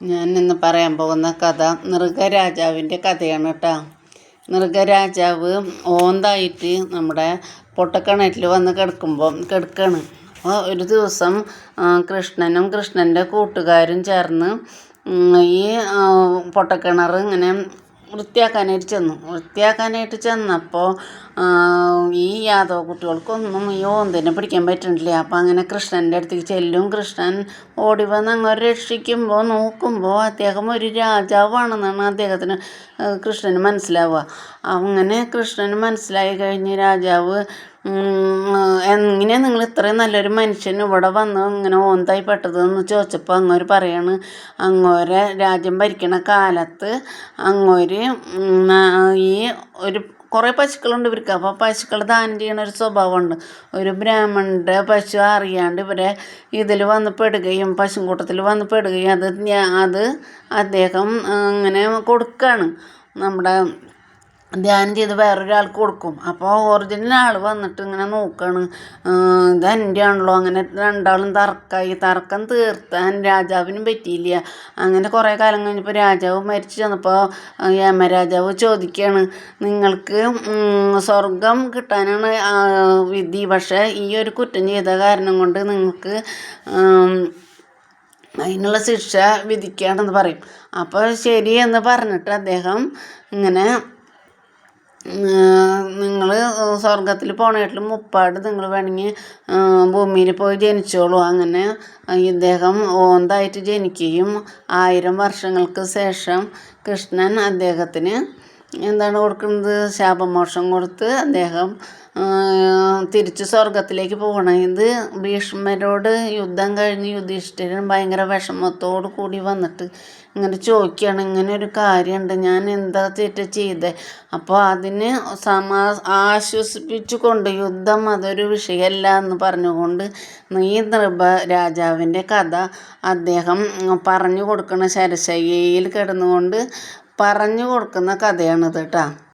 ഞാൻ ഇന്ന് പറയാൻ പോകുന്ന കഥ നൃഗരാജാവിന്റെ കഥയാണ് കേട്ടോ. നൃഗരാജാവ് ഓന്തായിട്ട് നമ്മുടെ പൊട്ടക്കിണറ്റിൽ വന്ന് കിടക്കുമ്പോൾ കിടക്കാണ്. അപ്പോൾ ഒരു ദിവസം കൃഷ്ണനും കൃഷ്ണന്റെ കൂട്ടുകാരും ചേർന്ന് ഈ പൊട്ടക്കിണർ ഇങ്ങനെ വൃത്തിയാക്കാനായിട്ട് ചെന്നു. വൃത്തിയാക്കാനായിട്ട് ചെന്നപ്പോൾ ഈ യാദവ കുട്ടികൾക്കൊന്നും ഈ ഓന്തിനെ പിടിക്കാൻ പറ്റുന്നില്ല അപ്പോൾ അങ്ങനെ കൃഷ്ണന്റെ അടുത്തേക്ക് ചെല്ലും. കൃഷ്ണൻ ഓടി വന്ന് അങ്ങനെ രക്ഷിക്കുമ്പോൾ നോക്കുമ്പോൾ അദ്ദേഹം ഒരു രാജാവാണെന്നാണ് അദ്ദേഹത്തിന് കൃഷ്ണന് മനസ്സിലാവുക. അങ്ങനെ കൃഷ്ണന് മനസ്സിലായി കഴിഞ്ഞ് രാജാവ് എങ്ങനെയാണ് നിങ്ങൾ ഇത്രയും നല്ലൊരു മനുഷ്യൻ ഇവിടെ വന്ന് ഇങ്ങനെ ഓന്തായി പെട്ടതെന്ന് ചോദിച്ചപ്പോൾ അങ്ങോര് പറയാണ് അങ്ങോരെ രാജ്യം ഭരിക്കണ കാലത്ത് അങ്ങോര് ഈ ഒരു കുറേ പശുക്കളുണ്ട് ഇവർക്ക്. അപ്പോൾ പശുക്കൾ ദാനം ചെയ്യണ ഒരു സ്വഭാവമുണ്ട്. ഒരു ബ്രാഹ്മണന്റെ പശു അറിയാണ്ട് ഇവരെ ഇതിൽ വന്ന് പെടുകയും പശുക്കൂട്ടത്തിൽ വന്ന് പെടുകയും അത് അത് അദ്ദേഹം അങ്ങനെ കൊടുക്കുകയാണ് നമ്മുടെ ധ്യാനം ചെയ്ത് വേറൊരാൾക്ക് കൊടുക്കും. അപ്പോൾ ഒറിജിനൽ ആൾ വന്നിട്ട് ഇങ്ങനെ നോക്കുകയാണ് ഇത് എന്റെ ആണല്ലോ അങ്ങനെ രണ്ടാളും തർക്കമായി തർക്കം തീർത്താൻ രാജാവിനും പറ്റിയില്ല. അങ്ങനെ കുറേ കാലം കഴിഞ്ഞപ്പോൾ രാജാവ് മരിച്ചു ചെന്നപ്പോൾ യമരാജാവ് ചോദിക്കുകയാണ് നിങ്ങൾക്ക് സ്വർഗം കിട്ടാനാണ് വിധി. പക്ഷേ ഈ ഒരു കുറ്റം ചെയ്ത കാരണം കൊണ്ട് നിങ്ങൾക്ക് അതിനുള്ള ശിക്ഷ വിധിക്കുകയാണെന്ന് പറയും. അപ്പോൾ ശരി എന്ന് പറഞ്ഞിട്ട് അദ്ദേഹം ഇങ്ങനെ നിങ്ങൾ സ്വർഗത്തിൽ പോണേട്ടിലും മുപ്പാട് നിങ്ങൾ വേണമെങ്കിൽ ഭൂമിയിൽ പോയി ജനിച്ചോളൂ. അങ്ങനെ ഇദ്ദേഹം ഓന്തായിട്ട് ജനിക്കുകയും ആയിരം വർഷങ്ങൾക്ക് ശേഷം കൃഷ്ണൻ അദ്ദേഹത്തിന് എന്താണ് കൊടുക്കുന്നത്? ശാപമോക്ഷം കൊടുത്ത് അദ്ദേഹം തിരിച്ച് സ്വർഗത്തിലേക്ക് പോകണം. ഇത് ഭീഷ്മരോട് യുദ്ധം കഴിഞ്ഞ് യുധിഷ്ഠിരൻ ഭയങ്കര വിഷമത്തോട് കൂടി വന്നിട്ട് ഇങ്ങനെ ചോദിക്കുകയാണ്. ഇങ്ങനെ ഒരു കാര്യമുണ്ട്. ഞാൻ എന്താ തെറ്റ് ചെയ്തത് അപ്പോൾ അതിന് സമാ ആശ്വസിപ്പിച്ചുകൊണ്ട് യുദ്ധം അതൊരു വിഷയമല്ല എന്ന് പറഞ്ഞുകൊണ്ട് നീ നൃപ രാജാവിന്റെ കഥ അദ്ദേഹം പറഞ്ഞു കൊടുക്കണ ശരശയ്യയിൽ കിടന്നുകൊണ്ട് പറഞ്ഞു കൊടുക്കുന്ന കഥയാണിത് കേട്ടോ